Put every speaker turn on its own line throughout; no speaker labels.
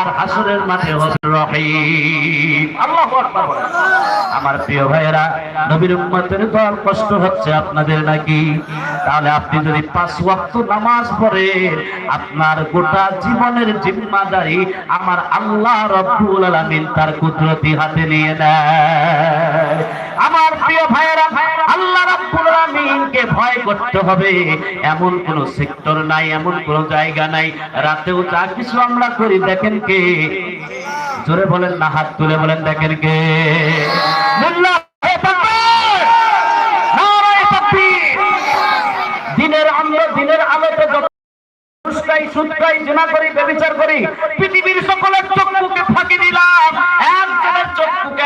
আর হাসরের মাঠে রহিম। আল্লাহু আমার প্রিয় ভাইয়েরা, নবীর উম্মতের দল কষ্ট হচ্ছে আপনাদের নাকি? তাহলে আপনি যদি পাঁচ ওয়াক্ত নামাজ পড়েন, আপনার গোটা জীবনের জিম্মাদারি আমার আল্লাহ রব্বুল আলামিন তার কুদরতি হাতে নিয়ে নেয়। আমার প্রিয় ভাইয়েরা ভয় করতে হবে। এমন কোন সেক্টর নাই, এমন কোন জায়গা নাই। রাতেও যা কিছু আমরা করি, দেখেন কে? জোরে বলেন না, হাত তুলে বলেন, দেখেন কে?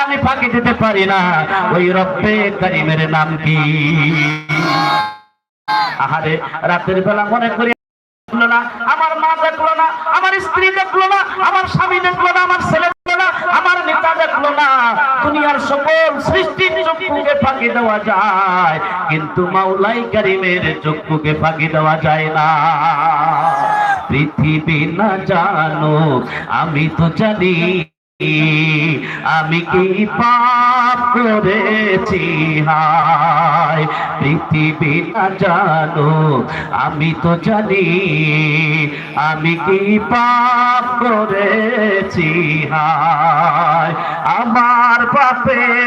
আমি ফাঁকি দিতে পারি না। ওই রব্বে কারিমের নাম কি? আহারে রাতের বেলা মনে করি আমার মা দেখল না, আমার স্ত্রী দেখল না, আমার স্বামী দেখল না, আমার ছেলে দেখল না, আমার নেতা দেখল না। দুনিয়ার সকল সৃষ্টির চক্ষুকে ফাঁকি দেওয়া যায়, কিন্তু মাওলাই কারিমের চক্ষুকে ফাঁকি দেওয়া যায় না। পৃথিবী না জানো আমি তো জানি আমি কি পাপ করেছি? হায়, পৃথিবী না জানো, আমি তো জানি। আমি কি পাপ করেছি? হায়, আমার পাপে